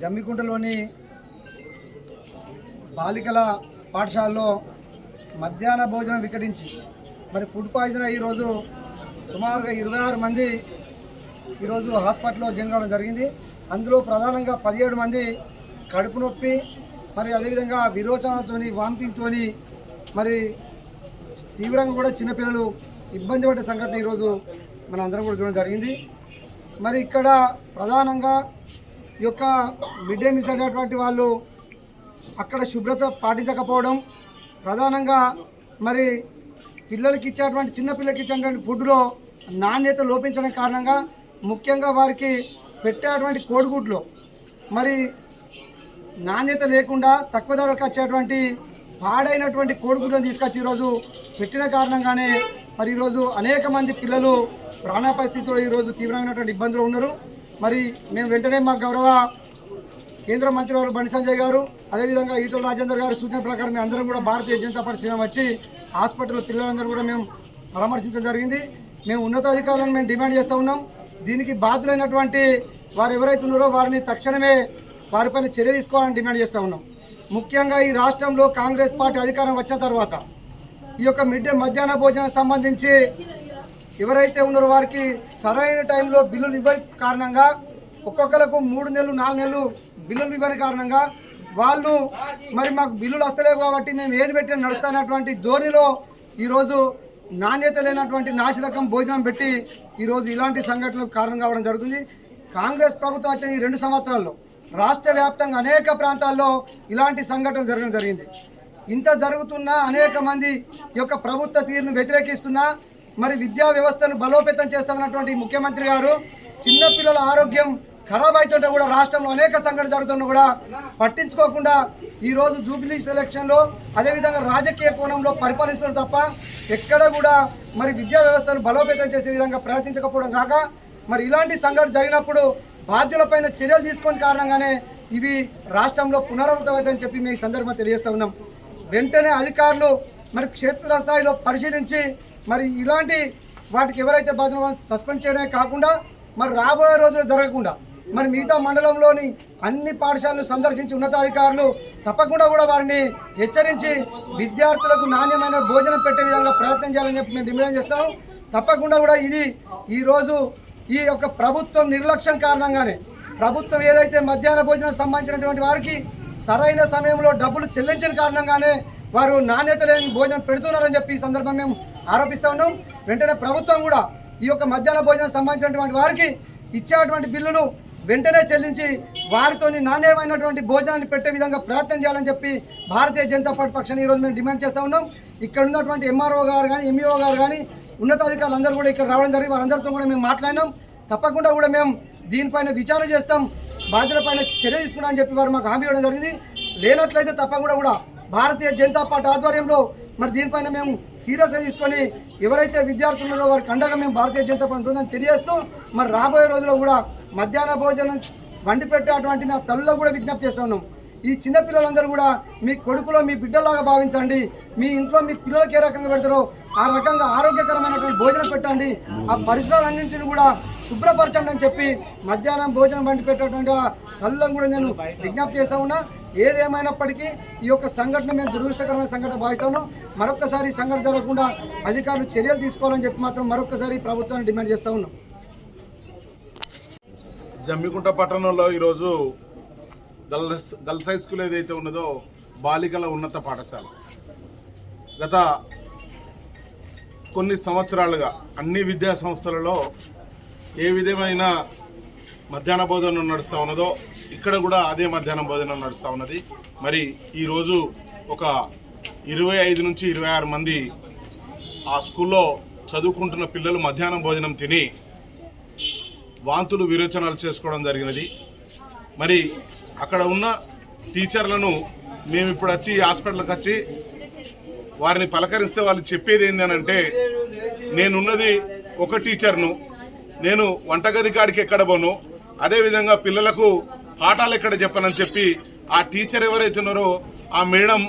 జమ్మికుంటలోని బాలికల పాఠశాలలో మధ్యాహ్న భోజనం వికటించి మరి ఫుడ్ పాయిజన్ ఈరోజు సుమారుగా ఇరవై ఆరు మంది ఈరోజు హాస్పిటల్లో జాయిన్ కావడం జరిగింది. అందులో ప్రధానంగా పదిహేడు మంది కడుపు నొప్పి మరి అదేవిధంగా విరోచనతోని వామిటింగ్తో మరి తీవ్రంగా కూడా చిన్నపిల్లలు ఇబ్బంది పడే సంఘటన ఈరోజు మనం అందరం కూడా చూడడం జరిగింది. మరి ఇక్కడ ప్రధానంగా ఈ యొక్క మిడ్ డే మీల్స్ అనేటువంటి వాళ్ళు అక్కడ శుభ్రత పాటించకపోవడం ప్రధానంగా మరి పిల్లలకి ఇచ్చేటువంటి చిన్న పిల్లలకి ఇచ్చేటువంటి ఫుడ్లో నాణ్యత లోపించడం కారణంగా ముఖ్యంగా వారికి పెట్టేటువంటి కోడిగుడ్లు మరి నాణ్యత లేకుండా తక్కువ ధరకు వచ్చేటువంటి పాడైనటువంటి కోడిగుడ్లను తీసుకొచ్చి ఈరోజు పెట్టిన కారణంగానే మరి ఈరోజు అనేక మంది పిల్లలు ప్రాణాపరిస్థితిలో ఈరోజు తీవ్రమైనటువంటి ఇబ్బందులు ఉన్నారు. మరి మేము వెంటనే మా గౌరవ కేంద్ర మంత్రి వారు బండి సంజయ్ గారు అదేవిధంగా ఈటల రాజేందర్ గారు సూచన ప్రకారం మేము అందరం కూడా భారతీయ జనతా పార్టీ శ్రేణి వచ్చి హాస్పిటల్ పిల్లలందరూ కూడా మేము పరామర్శించడం జరిగింది. మేము ఉన్నతాధికారులను మేము డిమాండ్ చేస్తూ ఉన్నాం. దీనికి బాధ్యులైనటువంటి వారు ఎవరైతే ఉన్నారో వారిని తక్షణమే వారిపైన చర్య తీసుకోవాలని డిమాండ్ చేస్తూ ఉన్నాం. ముఖ్యంగా ఈ రాష్ట్రంలో కాంగ్రెస్ పార్టీ అధికారం వచ్చిన తర్వాత ఈ యొక్క మిడ్ డే మధ్యాహ్న భోజనం సంబంధించి ఎవరైతే ఉన్నారో వారికి సరైన టైంలో బిల్లులు ఇవ్వని కారణంగా ఒక్కొక్కలకు మూడు నెలలు నాలుగు నెలలు బిల్లులు ఇవ్వని కారణంగా వాళ్ళు మరి మాకు బిల్లులు వస్తలేవు కాబట్టి మేము ఏది పెట్టినా నడుస్తున్నటువంటి ధోరణిలో ఈరోజు నాణ్యత లేనటువంటి నాశరకం భోజనం పెట్టి ఈరోజు ఇలాంటి సంఘటనలకు కారణం కావడం జరుగుతుంది. కాంగ్రెస్ ప్రభుత్వం వచ్చిన ఈ రెండు సంవత్సరాల్లో రాష్ట్ర వ్యాప్తంగా అనేక ప్రాంతాల్లో ఇలాంటి సంఘటనలు జరగడం జరిగింది. ఇంత జరుగుతున్న అనేక మంది ఈ యొక్క ప్రభుత్వ తీరును వ్యతిరేకిస్తున్నా మరి విద్యా వ్యవస్థను బలోపేతం చేస్తామన్నటువంటి ముఖ్యమంత్రి గారు చిన్నపిల్లల ఆరోగ్యం ఖరాబ్ అవుతుంటే కూడా రాష్ట్రంలో అనేక సంఘటన జరుగుతున్నా కూడా పట్టించుకోకుండా ఈరోజు జూబ్లీ జూబిలీ సెలక్షన్లో అదేవిధంగా రాజకీయ కోణంలో పరిపాలిస్తున్నారు తప్ప ఎక్కడ కూడా మరి విద్యా వ్యవస్థను బలోపేతం చేసే విధంగా ప్రయత్నించకపోవడం కాక మరి ఇలాంటి సంఘటన జరిగినప్పుడు బాధ్యులపైన చర్యలు తీసుకొని కారణంగానే ఇవి రాష్ట్రంలో పునరావృతమవుతాయని చెప్పి మేము ఈ సందర్భంగా తెలియజేస్తూ ఉన్నాం. వెంటనే అధికారులు మరి క్షేత్రస్థాయిలో పరిశీలించి మరి ఇలాంటి వాటికి ఎవరైతే బాధ్యత వాళ్ళని సస్పెండ్ చేయడమే కాకుండా మరి రాబోయే రోజులు జరగకుండా మరి మిగతా మండలంలోని అన్ని పాఠశాలను సందర్శించి ఉన్నతాధికారులు తప్పకుండా కూడా వారిని హెచ్చరించి విద్యార్థులకు నాణ్యమైన భోజనం పెట్టే విధంగా ప్రయత్నం చేయాలని చెప్పి మేము డిమాండ్ చేస్తున్నాం. తప్పకుండా కూడా ఇది ఈరోజు ఈ యొక్క ప్రభుత్వం నిర్లక్ష్యం కారణంగానే ప్రభుత్వం ఏదైతే మధ్యాహ్న భోజనం సంబంధించినటువంటి వారికి సరైన సమయంలో డబ్బులు చెల్లించిన కారణంగానే వారు నాణ్యత లేని భోజనం పెడుతున్నారని చెప్పి ఈ సందర్భం మేము ఆరోపిస్తూ ఉన్నాం. వెంటనే ప్రభుత్వం కూడా ఈ యొక్క మధ్యాహ్న భోజనం సంబంధించినటువంటి వారికి ఇచ్చేటువంటి బిల్లును వెంటనే చెల్లించి వారితోని నాణ్యమైనటువంటి భోజనాన్ని పెట్టే విధంగా ప్రయత్నం చేయాలని చెప్పి భారతీయ జనతా పార్టీ పక్షాన్ని ఈరోజు మేము డిమాండ్ చేస్తూ ఉన్నాం. ఇక్కడ ఉన్నటువంటి ఎంఆర్ఓ గారు కానీ ఎంఈఓ గారు కానీ ఉన్నతాధికారులు అందరూ కూడా ఇక్కడ రావడం జరిగింది. వారందరితో కూడా మేము మాట్లాడినాం. తప్పకుండా కూడా మేము దీనిపైన విచారణ చేస్తాం. బాధ్యులపైన చర్య తీసుకున్నామని చెప్పి వారు మాకు హామీ ఇవ్వడం జరిగింది. లేనట్లయితే తప్పకుండా కూడా భారతీయ జనతా పార్టీ ఆధ్వర్యంలో మరి దీనిపైన మేము సీరియస్గా తీసుకొని ఎవరైతే విద్యార్థులు ఉన్నారో వారికి అండగా మేము భారతీయ జనతా పార్టీ ఉంటుందని తెలియజేస్తూ మరి రాబోయే రోజుల్లో కూడా మధ్యాహ్న భోజనం వండి పెట్టేటువంటి నా తల్లులో కూడా విజ్ఞప్తి చేస్తున్నాం ఈ చిన్నపిల్లలందరూ కూడా మీ కొడుకులో మీ బిడ్డలాగా భావించండి. మీ ఇంట్లో మీ పిల్లలకి ఏ రకంగా పెడతారో ఆ రకంగా ఆరోగ్యకరమైనటువంటి భోజనం పెట్టండి. ఆ పరిసరాలన్నింటినీ కూడా శుభ్రపరచండి అని చెప్పి మధ్యాహ్నం భోజనం వండి పెట్టేటువంటి ఆ తల్లులను కూడా నేను విజ్ఞప్తి చేస్తా ఉన్నా. ఏదేమైనప్పటికీ ఈ యొక్క సంఘటన మేము దురదృష్టకరమైన సంఘటన భావిస్తాను మరొక్కసారి మరొకసారి సంఘటన జరగకుండా అధికారులు చర్యలు తీసుకోవాలని చెప్పి మాత్రం మరొకసారి ప్రభుత్వాన్ని డిమాండ్ చేస్తా ఉన్నాం. జమ్మికుంట పట్టణంలో ఈరోజు గర్ల్స్ గర్ల్స్ హై స్కూల్ ఏదైతే ఉన్నదో బాలికల ఉన్నత పాఠశాల. గత కొన్ని సంవత్సరాలుగా అన్ని విద్యా సంస్థలలో ఏ విధమైన మధ్యాహ్న భోజనం నడుస్తూ ఉన్నదో ఇక్కడ కూడా అదే మధ్యాహ్నం భోజనం నడుస్తూ ఉన్నది. మరి ఈరోజు ఒక ఇరవై ఐదు నుంచి ఇరవై ఆరు మంది ఆ స్కూల్లో చదువుకుంటున్న పిల్లలు మధ్యాహ్నం భోజనం తిని వాంతులు విరోచనాలు చేసుకోవడం జరిగినది. మరి అక్కడ ఉన్న టీచర్లను మేము ఇప్పుడు వచ్చి హాస్పిటల్కి వచ్చి వారిని పలకరిస్తే వాళ్ళు చెప్పేది ఏంటంటే నేనున్నది ఒక టీచర్ను నేను వంటగది కాడికి ఎక్కడ పోను? అదేవిధంగా పిల్లలకు పాఠాలు ఎక్కడ చెప్పనని చెప్పి ఆ టీచర్ ఎవరైతే ఉన్నారో ఆ మేడం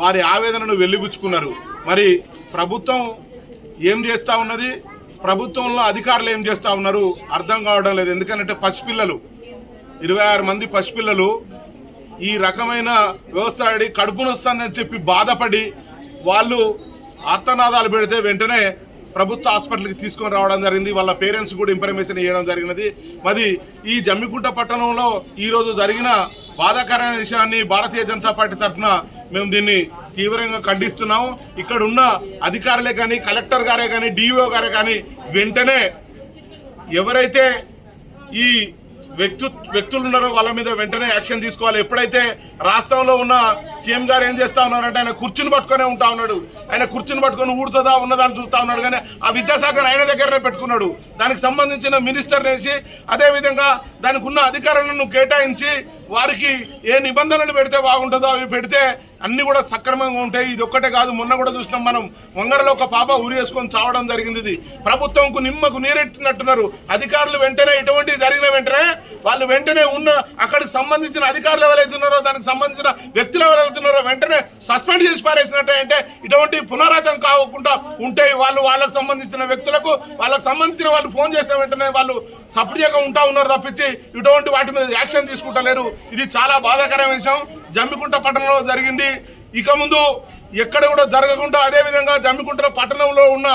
వారి ఆవేదనను వెళ్ళిపుచ్చుకున్నారు మరి ప్రభుత్వం ఏం చేస్తూ ఉన్నది? ప్రభుత్వంలో అధికారులు ఏం చేస్తూ ఉన్నారు? అర్థం కావడం లేదు. ఎందుకంటే పసిపిల్లలు. ఇరవై ఆరు మంది పసిపిల్లలు. ఈ రకమైన వ్యవస్థ కడుపునొస్తుందని చెప్పి బాధపడి వాళ్ళు ఆర్తనాదాలు పెడితే వెంటనే ప్రభుత్వ హాస్పిటల్కి తీసుకొని రావడం జరిగింది. వాళ్ళ పేరెంట్స్ కూడా ఇన్ఫర్మేషన్ ఇవ్వడం జరిగినది. మరి ఈ జమ్మికుంట పట్టణంలో ఈరోజు జరిగిన బాధాకరమైన విషయాన్ని భారతీయ జనతా పార్టీ తరఫున మేము దీన్ని తీవ్రంగా ఖండిస్తున్నాము. ఇక్కడ ఉన్న అధికారులే కానీ కలెక్టర్ గారే కానీ డిఓ గారే కానీ వెంటనే ఎవరైతే ఈ వ్యక్తు వ్యక్తులు ఉన్నారో వాళ్ళ మీద వెంటనే యాక్షన్ తీసుకోవాలి. ఎప్పుడైతే రాష్ట్రంలో ఉన్న సీఎం గారు ఏం చేస్తా ఉన్నారంటే ఆయన కుర్చీని పట్టుకునే ఉంటా ఉన్నాడు. ఆయన కుర్చీని పట్టుకొని ఊడుతుందా ఉన్నదని చూస్తా ఉన్నాడు. కానీ ఆ విద్యాశాఖను ఆయన దగ్గరనే పెట్టుకున్నాడు. దానికి సంబంధించిన మినిస్టర్ వేసి అదేవిధంగా దానికి ఉన్న అధికారులను కేటాయించి వారికి ఏ నిబంధనలు పెడితే బాగుంటుందో అవి పెడితే అన్ని కూడా సక్రమంగా ఉంటాయి. ఇది ఒక్కటే కాదు మొన్న కూడా చూసినాం మనం. వంగరలో ఒక పాప ఉరి వేసుకొని చావడం జరిగింది ఇది. ప్రభుత్వంకు నిమ్మకు నీరెట్టినట్టున్నారు. అధికారులు వెంటనే ఇటువంటి జరిగిన వెంటనే వాళ్ళు వెంటనే ఉన్న అక్కడికి సంబంధించిన అధికారులు ఎవరైతున్నారో దానికి సంబంధించిన వ్యక్తులు ఎవరైతున్నారో వెంటనే సస్పెండ్ చేసి పారేసినట్టే అంటే ఇటువంటి పునరాతం కాకుండా ఉంటే వాళ్ళు వాళ్ళకు సంబంధించిన వ్యక్తులకు వాళ్ళకి సంబంధించిన వాళ్ళు ఫోన్ చేసిన వెంటనే వాళ్ళు సపరేట్గా ఉంటా ఉన్నారు తప్పించి ఇటువంటి వాటి మీద యాక్షన్ తీసుకుంటలేరు. ఇది చాలా బాధాకరమైన విషయం. జమ్మికుంట పట్టణంలో జరిగింది. ఇక ముందు ఎక్కడ కూడా జరగకుండా అదేవిధంగా జమ్మికుంట పట్టణంలో ఉన్న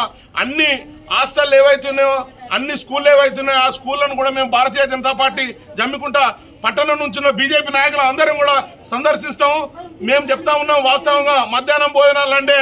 అన్ని హాస్టల్ ఏవైతున్నాయో అన్ని స్కూళ్ళు ఏవైతున్నాయో ఆ స్కూళ్ళను కూడా మేము భారతీయ జనతా పార్టీ జమ్మికుంట పట్టణం నుంచి బీజేపీ నాయకులు అందరం కూడా సందర్శిస్తాం. మేము చెప్తా ఉన్నాం వాస్తవంగా మధ్యాహ్నం భోజనాలు అంటే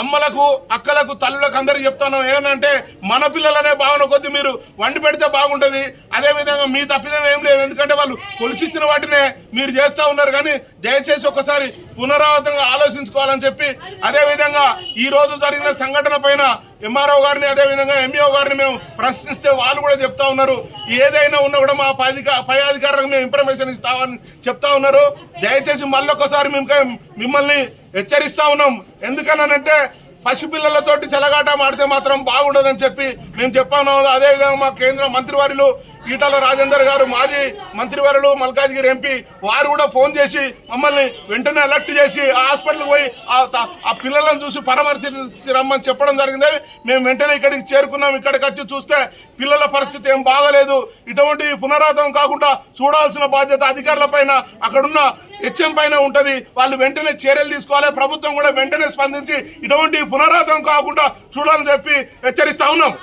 అమ్మలకు అక్కలకు తల్లులకు అందరికి చెప్తాను. ఏమనంటే మన పిల్లలనే భావన కొద్ది మీరు వండి పెడితే బాగుంటుంది. అదే విధంగా మీ తప్పిదం ఏం లేదు. ఎందుకంటే వాళ్ళు కొలిసిచ్చిన వాటినే మీరు చేస్తూ ఉన్నారు కానీ దయచేసి ఒకసారి పునరావృతంగా ఆలోచించుకోవాలని చెప్పి అదేవిధంగా ఈ రోజు జరిగిన సంఘటన పైన ఎంఆర్ఓ గారిని అదే విధంగా ఎంఈఓ గారిని మేము ప్రశ్నిస్తే వాళ్ళు కూడా చెప్తా ఉన్నారు. ఏదైనా ఉన్నా కూడా మా పై పై అధికారులకు మేము ఇన్ఫర్మేషన్ ఇస్తామని చెప్తా ఉన్నారు. దయచేసి మళ్ళొకసారి మేము మిమ్మల్ని హెచ్చరిస్తా ఉన్నాం. ఎందుకనంటే పసిపిల్లలతోటి చెలగాట మాడితే మాత్రం బాగుండదని చెప్పి మేము చెప్పాము. అదేవిధంగా మా కేంద్ర మంత్రివారులు ఈటల రాజేందర్ గారు మాజీ మంత్రివారులు మల్కాజ్గిరి ఎంపీ వారు కూడా ఫోన్ చేసి మమ్మల్ని వెంటనే అలర్ట్ చేసి ఆ హాస్పిటల్కి పోయి ఆ త- ఆ పిల్లలను చూసి పరామర్శించి రమ్మని చెప్పడం జరిగింది. మేము వెంటనే ఇక్కడికి చేరుకున్నాం. ఇక్కడికి వచ్చి చూస్తే పిల్లల పరిస్థితి ఏం బాగలేదు. ఇటువంటి పునరావృతం కాకుండా చూడాల్సిన బాధ్యత అధికారుల పైన అక్కడున్న హెచ్ఎం పైన ఉంటది. వాళ్ళు వెంటనే చర్యలు తీసుకోవాలి. ప్రభుత్వం కూడా వెంటనే స్పందించి ఇటువంటి పునరావృతం కాకుండా చూడాలని చెప్పి హెచ్చరిస్తా ఉన్నాం.